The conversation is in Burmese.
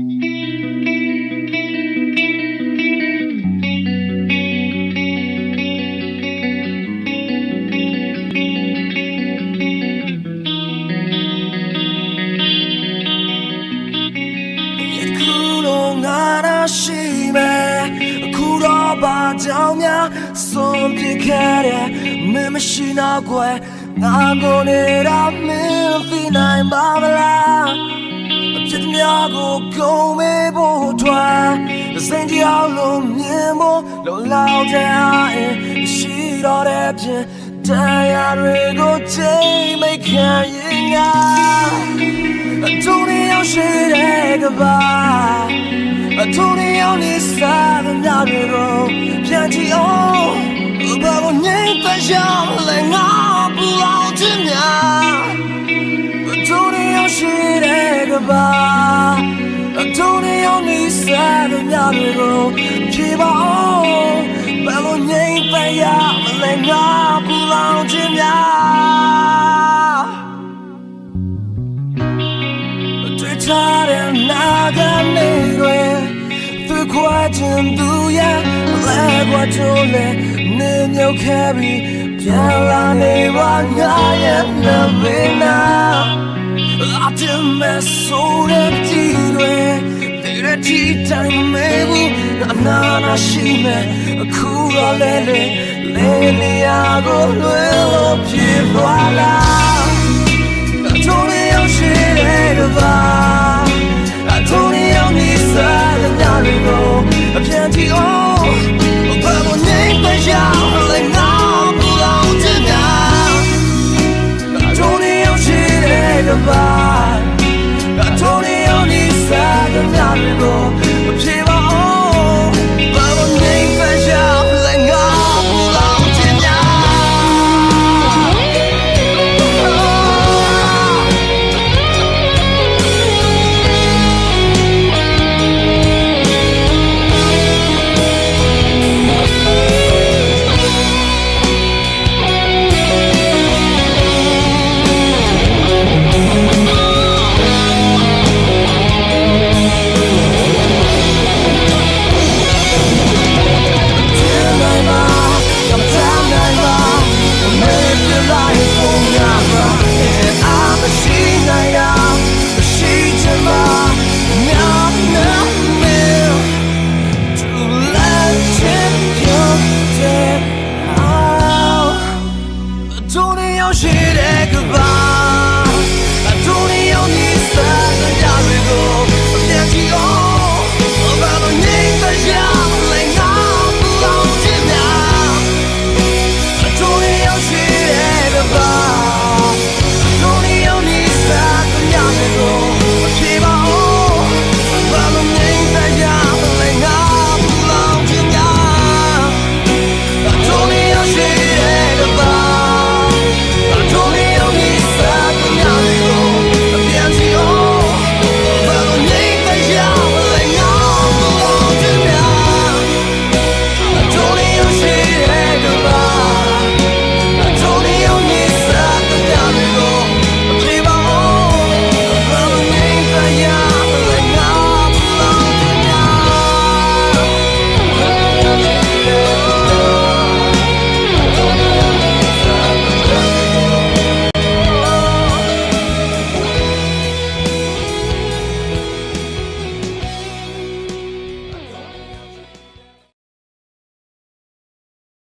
ခုလုံးငါရရှိမယ်အခုတော့ဘာကြောင့်များဆုံးပြခဲ့တဲ့မင်းမရှိတော့ကွယ်ငါကိုနေတော့မင်းသိနိုင်ပါမလားအ ဖြစ်များကိုကုန်မေးဖို့ထွက်စိတ်ကြောက်လို့မြင်ဖို့လုံလောက်တဲ့ရှိတော့တဲ့ဖြင့်တရားတွေကိုချိန်မိခံရင်ငါအထုံးနေအောင်ရှိတဲ့ကဘာအထုံးနေအောင်နေစားတဲ့ညတွေကိုပြန်ကြည့်အောင်ဘာလို့ငြိမ်သက်ရလဲ စားတဲ့ညတွေကိုဖြေပါအောင်ဘာလို့ငြိမ်သက်ရလဲငါပူအောင်ခြင်းများတွေ့ချတဲ့နာကနေတွေသူခွာခြင်းသူရဲ့လဲခွာချိုးလေနေမြုပ်ခဲ့ပြီးပြန်လာနေပါငါရဲ့နဘေးနာအတည်းမဲ့ဆိုတဲ့ကြည့်တွေတဲ့တီတိုင်းမဲ့ဘူးအ နာနာရှိမဲ့အခုရလဲလေလေနေရကိုလွယ်လို့ပြေသွားလား